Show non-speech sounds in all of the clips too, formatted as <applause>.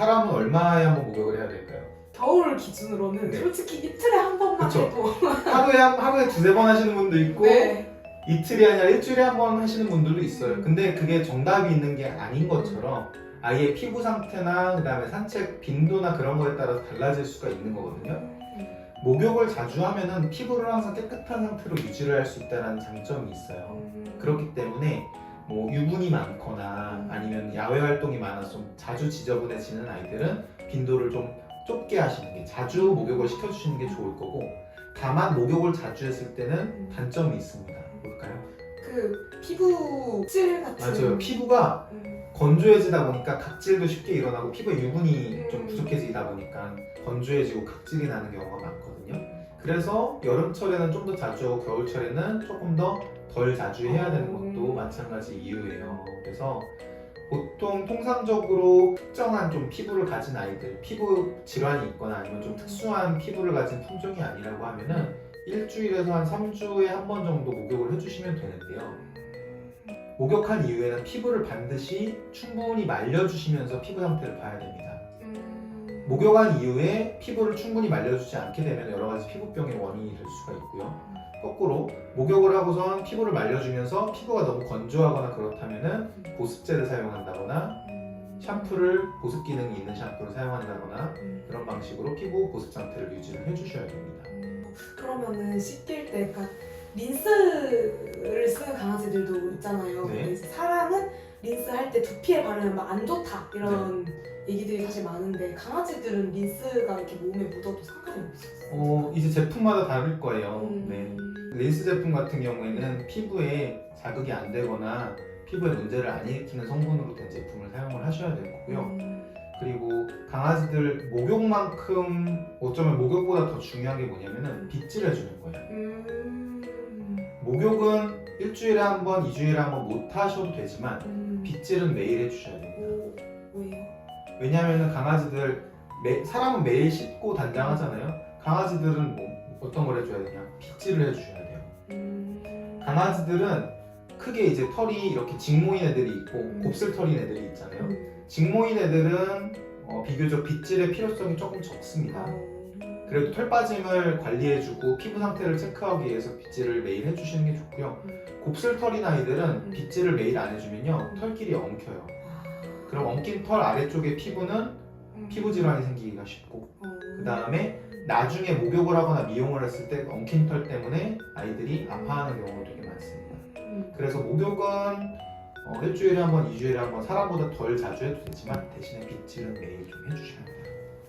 사람은 얼마에 한 번 목욕을 해야 될까요? 겨울 기준으로는 네. 솔직히 이틀에 한 번만 그쵸. 해도 <laughs> 하루에 한, 하루에 두세 번 하시는 분도 있고 네. 이틀이 아니라 일주일에 한 번 하시는 분들도 있어요. 근데 그게 정답이 있는 게 아닌 것처럼 아이의 피부 상태나 그다음에 산책 빈도나 그런 거에 따라서 달라질 수가 있는 거거든요. 목욕을 자주 하면은 피부를 항상 깨끗한 상태로 유지를 할 수 있다는 장점이 있어요. 그렇기 때문에 뭐 유분이 많거나 아니면 야외 활동이 많아서 좀 자주 지저분해지는 아이들은 빈도를 좀 좁게 하시는 게 자주 목욕을 시켜주시는 게 좋을 거고 다만 목욕을 자주 했을 때는 단점이 있습니다. 뭘까요? 그 피부 질 같은 맞아요. 피부가 음, 건조해지다 보니까 각질도 쉽게 일어나고 피부에 유분이 좀 음. 부족해지다 보니까 건조해지고 각질이 나는 경우가 많거든요. 그래서 여름철에는 좀 더 자주 하고 겨울철에는 조금 더 덜 자주 해야 되는 것도 음. 마찬가지 이유예요. 그래서 보통 통상적으로 특정한 좀 피부를 가진 아이들, 피부 질환이 있거나 아니면 좀 특수한 피부를 가진 품종이 아니라고 하면은 일주일에서 한 3주에 한 번 정도 목욕을 해주시면 되는데요. 목욕한 이후에는 피부를 반드시 충분히 말려주시면서 피부 상태를 봐야 됩니다. 음, 목욕한 이후에 피부를 충분히 말려주지 않게 되면 여러 가지 피부병의 원인이 될 수가 있고요. 거꾸로 목욕을 하고선 피부를 말려주면서 피부가 너무 건조하거나 그렇다면은 보습제를 사용한다거나 음, 샴푸를 보습 기능이 있는 샴푸를 사용한다거나 음, 그런 방식으로 피부 보습 상태를 유지를 해주셔야 됩니다. 음, 그러면은 씻길 때 그러니까 린스를 쓰는 강아지들도 있잖아요. 네. 사람은 린스 할 때 두피에 바르면 막 안 좋다 이런 얘기들이 사실 많은데 강아지들은 린스가 이렇게 몸에 묻어도 상관이 없어요. 어, 이제 제품마다 다를 거예요. 음. 네. 린스 제품 같은 경우에는 피부에 자극이 안 되거나 피부에 문제를 안 일으키는 성분으로 된 제품을 사용을 하셔야 될 거고요. 음, 그리고 강아지들 목욕만큼 어쩌면 목욕보다 더 중요한 게 뭐냐면은 빗질해 주는 거예요. 음, 목욕은 일주일에 한 번, 이주일에 한 번 못 하셔도 되지만 음, 빗질은 매일 해주셔야. 오, 왜요? 왜냐하면 강아지들 매- 사람은 매일 씻고 단장하잖아요. 강아지들은 뭐 어떤 걸 해줘야 되냐? 빗질을 해주셔야 돼요. 음, 강아지들은 크게 이제 털이 이렇게 직모인 애들이 있고 음. 곱슬 털인 애들이 있잖아요. 음, 직모인 애들은 어, 비교적 빗질의 필요성이 조금 적습니다. 어, 그래도 털 빠짐을 관리해주고 피부 상태를 체크하기 위해서 빗질을 매일 해주시는 게 좋고요. 음, 곱슬털인 아이들은 음. 빗질을 매일 안 해주면요 털길이 엉켜요. 아, 그럼 엉킨 털 아래쪽의 피부는 음, 피부 질환이 생기기가 쉽고 어, 그 다음에 나중에 목욕을 하거나 미용을 했을 때 엉킨 털 때문에 아이들이 아파하는 경우가 되게 많습니다. 음, 그래서 목욕은 어, 일주일에 한 번, 이주일에 한 번 사람보다 덜 자주 해도 되지만 대신에 빗질은 매일 좀 해주셔야 돼요.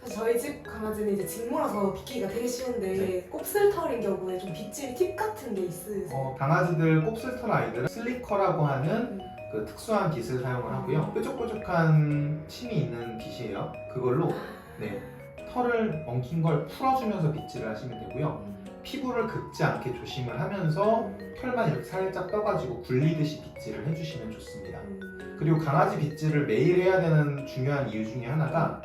사실 저희 집 강아지는 이제 직모라서 빗기가 되게 쉬운데 네. 곱슬털인 경우에 좀 빗질 팁 같은 게 있으세요? 어, 강아지들 곱슬털 아이들은 슬리커라고 하는 음, 그 특수한 빗을 사용을 하고요. 뾰족뾰족한 침이 있는 빗이에요. 그걸로 네, 털을 엉킨 걸 풀어주면서 빗질을 하시면 되고요. 음, 피부를 긁지 않게 조심을 하면서 털만 이렇게 살짝 떠가지고 굴리듯이 빗질을 해주시면 좋습니다. 음, 그리고 강아지 빗질을 매일 해야 되는 중요한 이유 중에 하나가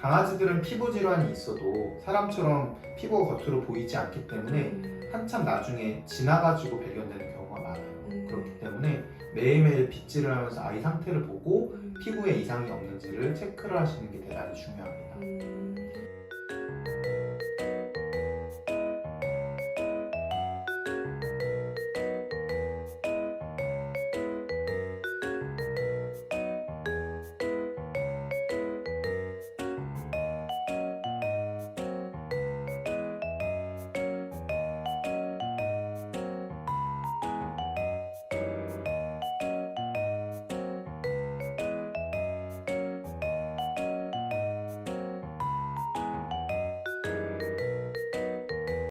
강아지들은 피부 질환이 있어도 사람처럼 피부가 겉으로 보이지 않기 때문에 음, 한참 나중에 지나가지고 발견되는 경우가 많아요. 음. 그렇기 때문에 매일매일 빗질을 하면서 아이 상태를 보고 음, 피부에 이상이 없는지를 체크를 하시는 게 대단히 중요합니다. 음,